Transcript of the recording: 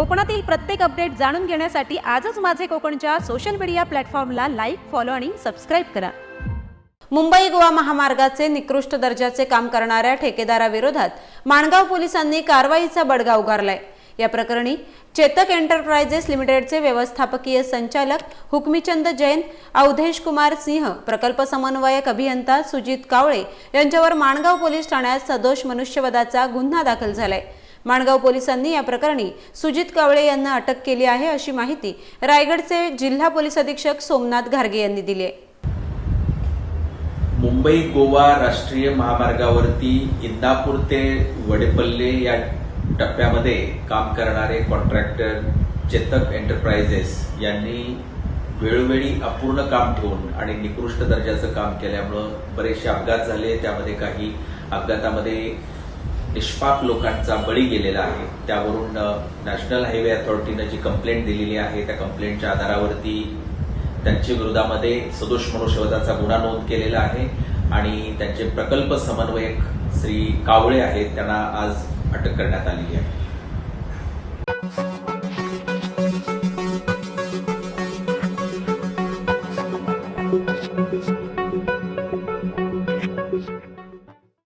कोकणातील प्रत्येक अपडेट जाणून घेण्यासाठी आजच माझे कोकणच्या सोशल मीडिया प्लॅटफॉर्मला लाईक फॉलो आणि सबस्क्राईब करा. मुंबई गोवा महामार्गाचे निकृष्ट दर्जाचे काम करणाऱ्या ठेकेदाराविरोधात माणगाव पोलिसांनी कारवाईचा बडगा उगारलाय. या प्रकरणी चेतक एंटरप्राइजेस लिमिटेडचे व्यवस्थापकीय संचालक हुकमीचंद जैन अवधेश कुमार सिंह प्रकल्प समन्वयक अभियंता सुजित कावळे यांच्यावर माणगाव पोलीस ठाण्यात सदोष मनुष्यवधाचा गुन्हा दाखल झालाय. माणगाव पोलिसांनी या प्रकरणी सुजित कावळे यांना अटक केली आहे अशी माहिती रायगडचे जिल्हा पोलीस अधीक्षक सोमनाथ घारगे यांनी दिली आहे. मुंबई गोवा राष्ट्रीय महामार्गावरती इंदापूर ते वडेपल्ले या टप्प्यामध्ये काम करणारे कॉन्ट्रॅक्टर चेतक एंटरप्राइजेस यांनी वेळोवेळी अपूर्ण काम ठेवून आणि निकृष्ट दर्जाचं काम केल्यामुळं बरेचसे अपघात झाले. त्यामध्ये काही अपघातामध्ये निष्पाप लोकांचा बळी गेलेला आहे. त्यावरून नॅशनल हायवे अथॉरिटीनं जी कंप्लेंट दिलेली आहे त्या कंप्लेंटच्या आधारावरती त्यांच्या विरोधामध्ये सदोष मनुष्यवधाचा गुन्हा नोंद केलेला आहे आणि त्यांचे प्रकल्प समन्वयक श्री कावळे आहेत त्यांना आज अटक करण्यात आलेली आहे.